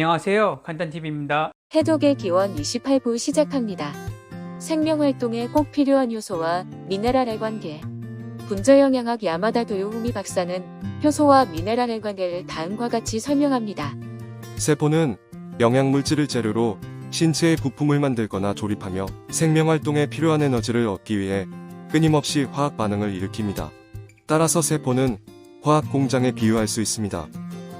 안녕하세요. 간단TV입니다. 해독의 기원 28부 시작합니다. 생명활동에 꼭 필요한 효소와 미네랄의 관계. 분자영양학 야마다 도요후미 박사는 효소와 미네랄의 관계를 다음과 같이 설명합니다. 세포는 영양물질을 재료로 신체의 부품을 만들거나 조립하며 생명활동에 필요한 에너지를 얻기 위해 끊임없이 화학 반응을 일으킵니다. 따라서 세포는 화학 공장에 비유할 수 있습니다.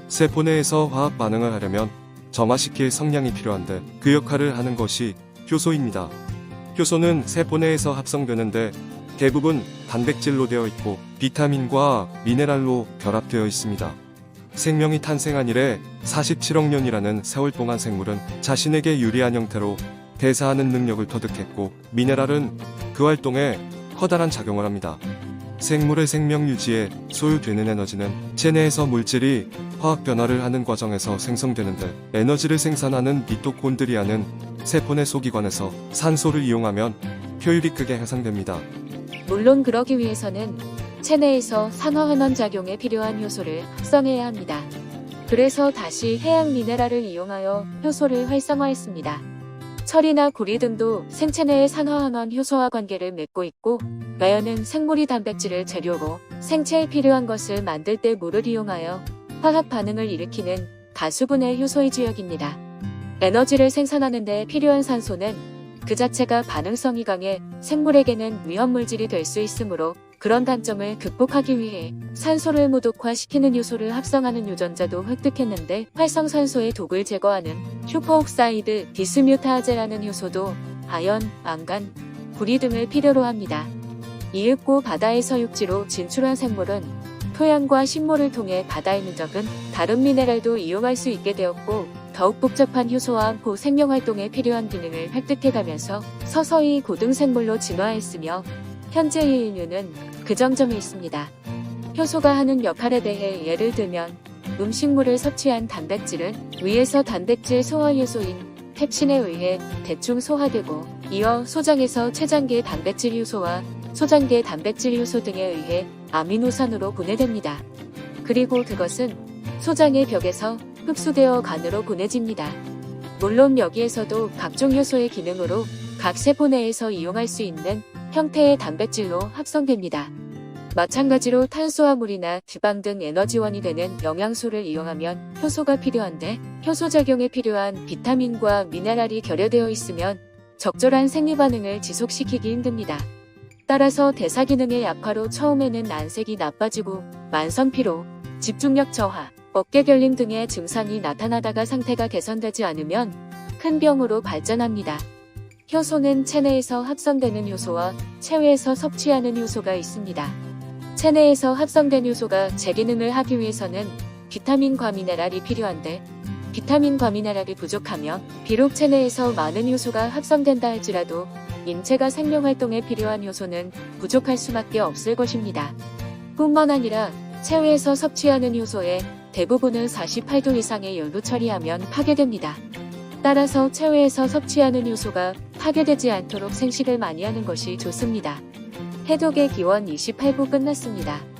세포 내에서 화학 반응을 하려면 정화시킬 성냥이 필요한데 그 역할을 하는 것이 효소입니다. 효소는 세포 내에서 합성되는데 대부분 단백질로 되어 있고 비타민과 미네랄로 결합되어 있습니다. 생명이 탄생한 이래 47억 년이라는 세월 동안 생물은 자신에게 유리한 형태로 대사하는 능력을 터득했고 미네랄은 그 활동에 커다란 작용을 합니다. 생물의 생명 유지에 소요되는 에너지는 체내에서 물질이 화학 변화를 하는 과정에서 생성되는데 에너지를 생산하는 미토콘드리아는 세포 내 소기관에서 산소를 이용하면 효율이 크게 향상됩니다. 물론 그러기 위해서는 체내에서 산화환원 작용에 필요한 효소를 합성해야 합니다. 그래서 다시 해양 미네랄을 이용하여 효소를 활성화했습니다. 철이나 구리 등도 생체 내의 산화환원 효소와 관계를 맺고 있고 가연은 생물이 단백질을 재료로 생체에 필요한 것을 만들 때 물을 이용하여 화학 반응을 일으키는 가수분해 효소의 주역입니다. 에너지를 생산하는 데 필요한 산소는 그 자체가 반응성이 강해 생물에게는 위험물질이 될 수 있으므로 그런 단점을 극복하기 위해 산소를 무독화시키는 요소를 합성하는 유전자도 획득했는데 활성산소의 독을 제거하는 슈퍼옥사이드 디스뮤타아제라는 효소도 아연, 망간, 구리 등을 필요로 합니다. 이윽고 바다에서 육지로 진출한 생물은 토양과 식물을 통해 바다에 있는 적은 다른 미네랄도 이용할 수 있게 되었고 더욱 복잡한 효소와 암포 생명활동에 필요한 기능을 획득해가면서 서서히 고등생물로 진화했으며 현재의 인류는 그 정점에 있습니다. 효소가 하는 역할에 대해 예를 들면 음식물을 섭취한 단백질은 위에서 단백질 소화 효소인 펩신에 의해 대충 소화되고 이어 소장에서 췌장계 단백질 효소와 소장계 단백질 효소 등에 의해 아미노산으로 분해됩니다. 그리고 그것은 소장의 벽에서 흡수되어 간으로 보내집니다. 물론 여기에서도 각종 효소의 기능으로 각 세포 내에서 이용할 수 있는 형태의 단백질로 합성됩니다. 마찬가지로 탄수화 물이나 지방 등 에너지원이 되는 영양소를 이용하면 효소가 필요한데 효소 작용에 필요한 비타민과 미네랄이 결여되어 있으면 적절한 생리 반응을 지속시키기 힘듭니다. 따라서 대사 기능의 약화로 처음에는 안색이 나빠지고 만성 피로, 집중력 저하, 어깨 결림 등의 증상이 나타나다가 상태가 개선되지 않으면 큰 병으로 발전합니다. 효소는 체내에서 합성되는 효소와 체외에서 섭취하는 효소가 있습니다. 체내에서 합성된 효소가 제 기능을 하기 위해서는 비타민과 미네랄이 필요한데 비타민과 미네랄이 부족하면 비록 체내에서 많은 효소가 합성된다 할지라도 인체가 생명활동에 필요한 효소는 부족할 수밖에 없을 것입니다. 뿐만 아니라 체외에서 섭취하는 효소의 대부분은 48도 이상의 열도 처리하면 파괴됩니다. 따라서 체외에서 섭취하는 효소가 파괴되지 않도록 생식을 많이 하는 것이 좋습니다. 해독의 기원 28부 끝났습니다.